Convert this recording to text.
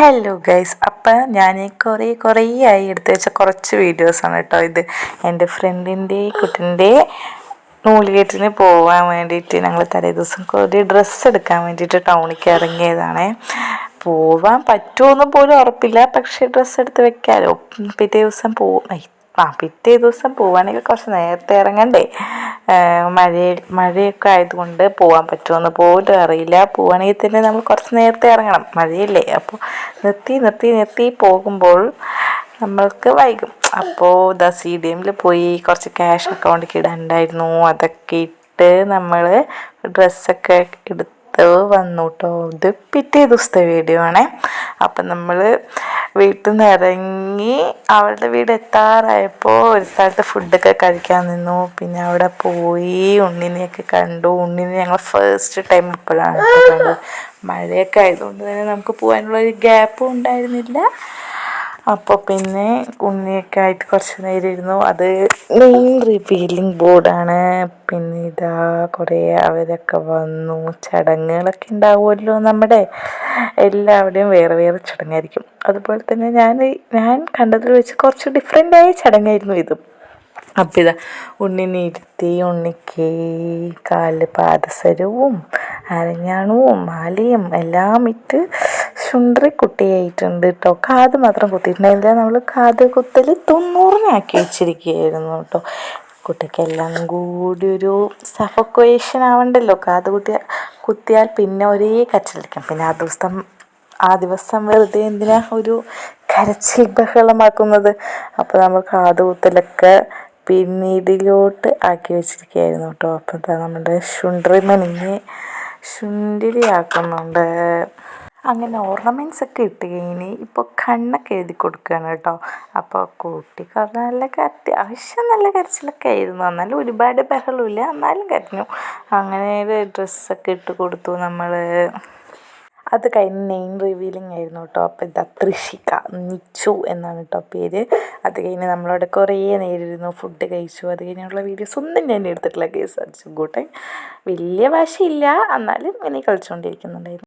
Hello guys അപ്പം ഞാൻ കുറേ കുറേ ആയി എടുത്തു വെച്ച കുറച്ച് വീഡിയോസാണ് കേട്ടോ ഇത്. എന്റെ ഫ്രണ്ടിന്റെ കുട്ടിന്റെ നൂലുകെട്ടിന് പോകാൻ വേണ്ടിയിട്ട് ഞങ്ങൾ തലേ ദിവസം കുറേ ഡ്രസ്സ് എടുക്കാൻ വേണ്ടിയിട്ട് ടൗണിലേക്ക് ഇറങ്ങിയതാണേ പോവാൻ പറ്റുമോ പോലും ഉറപ്പില്ല. പക്ഷേ ഡ്രസ്സ് എടുത്ത് വെക്കാമല്ലോ പിറ്റേ ദിവസം പോകും ആ പിറ്റേ ദിവസം പോവുകയാണെങ്കിൽ കുറച്ച് നേരത്തെ ഇറങ്ങണ്ടേ. മഴ മഴയൊക്കെ ആയതുകൊണ്ട് പോകാൻ പറ്റുമെന്ന് പോലും അറിയില്ല. പോവുകയാണെങ്കിൽ തന്നെ നമ്മൾ കുറച്ച് നേരത്തെ ഇറങ്ങണം. മഴയല്ലേ. അപ്പോൾ നിർത്തി നിർത്തി നിർത്തി പോകുമ്പോൾ നമ്മൾക്ക് വൈകും. അപ്പോൾ ദ സി ഡി എമ്മിൽ പോയി കുറച്ച് ക്യാഷ് അക്കൗണ്ടിൽ ഇടാനുണ്ടായിരുന്നു അതൊക്കെ ഇട്ട് നമ്മൾ ഡ്രസ്സൊക്കെ എടുത്ത് വന്നു കേട്ടോ ഇത് പിറ്റേ ദിവസത്തെ വീഡിയോ ആണേ. അപ്പം നമ്മൾ വീട്ടിൽ നിന്ന് ഇറങ്ങി അവളുടെ വീട് എത്താറായപ്പോൾ ഒരു സ്ഥലത്ത് ഫുഡൊക്കെ കഴിക്കാൻ നിന്നു. പിന്നെ അവിടെ പോയി ഉണ്ണിനെയൊക്കെ കണ്ടു. ഉണ്ണിനെ ഞങ്ങൾ ഫസ്റ്റ് ടൈം ഇപ്പോഴാണ് മഴയൊക്കെ ആയതുകൊണ്ട് തന്നെ നമുക്ക് പോകാനുള്ള ഒരു ഗ്യാപ്പും ഉണ്ടായിരുന്നില്ല. അപ്പോൾ പിന്നെ ഉണ്ണിയൊക്കെ ആയിട്ട് കുറച്ച് നേരം ഇരുന്നു. അത് മെയിൻ റിവീലിംഗ് ബോർഡാണ് പിന്നെ ഇതാ കുറേ അവരൊക്കെ വന്നു. ചടങ്ങുകളൊക്കെ ഉണ്ടാവുമല്ലോ നമ്മുടെ എല്ലാവരുടെയും വേറെ വേറെ ചടങ്ങായിരിക്കും. അതുപോലെ തന്നെ ഞാൻ ഞാൻ കണ്ടതിൽ വെച്ച് കുറച്ച് ഡിഫറെന്റായ ചടങ്ങായിരുന്നു ഇത്. അപ്പം ഇതാ ഉണ്ണിനെ ഇരുത്തി ഉണ്ണിക്ക് കാലിൽ പാദസരവും അരഞ്ഞാണവും മാലയും എല്ലാം ഇട്ട് സുന്ദരി കുട്ടിയായിട്ടുണ്ട് കേട്ടോ കാത് മാത്രം കുത്തിയിട്ടുണ്ടായില്ല നമ്മൾ കാത് കുത്തൽ തൊണ്ണൂറിനാക്കി വെച്ചിരിക്കുകയായിരുന്നു കേട്ടോ കുട്ടിക്കെല്ലാം കൂടി ഒരു സഫക്വേഷൻ ആവണ്ടല്ലോ. കാത് കുത്തിയ കുത്തിയാൽ പിന്നെ ഒരേ കച്ചിലിരിക്കും പിന്നെ ആ ദിവസം ആ ദിവസം വെറുതെ എന്തിനാ ഒരു കരച്ചിൽ ബഹളമാക്കുന്നത്? അപ്പോൾ നമ്മൾ കാത് കുത്തലൊക്കെ പിന്നീടിലോട്ട് ആക്കി വെച്ചിരിക്കുകയായിരുന്നു കേട്ടോ അപ്പോൾ നമ്മുടെ ശുണ്ട്രി മണിഞ്ഞ് ശുണ്ടിരിയാക്കുന്നുണ്ട് അങ്ങനെ ഓർണമെന്റ്സ് ഒക്കെ ഇട്ട് കഴിഞ്ഞ് ഇപ്പോൾ കണ്ണൊക്കെ എഴുതി കൊടുക്കുകയാണ് കേട്ടോ. അപ്പോൾ കുട്ടിക്ക് നല്ല അത്യാവശ്യം നല്ല കരച്ചിലൊക്കെ ആയിരുന്നു. എന്നാലും ഒരുപാട് ബഹളമില്ല. എന്നാലും കരഞ്ഞു. അങ്ങനെ ഡ്രസ്സൊക്കെ ഇട്ട് കൊടുത്തു നമ്മൾ അത് കഴിഞ്ഞ് നെയിം റിവീലിംഗ് ആയിരുന്നു കേട്ടോ. അപ്പോൾ ഇതാ തൃഷിക നിച്ചു എന്നാണ് കേട്ടോ പേര്. അത് കഴിഞ്ഞ് നമ്മളവിടെ കുറേ നേരിരുന്നു ഫുഡ് കഴിച്ചു. അത് കഴിഞ്ഞുള്ള വീഡിയോസ് ഒന്നും ഞാൻ എടുത്തിട്ടില്ല കേസ് അടിച്ചു കൂട്ടെ. വലിയ ഭാഷയില്ല എന്നാലും ഇങ്ങനെ കളിച്ചുകൊണ്ടിരിക്കുന്നുണ്ടായിരുന്നു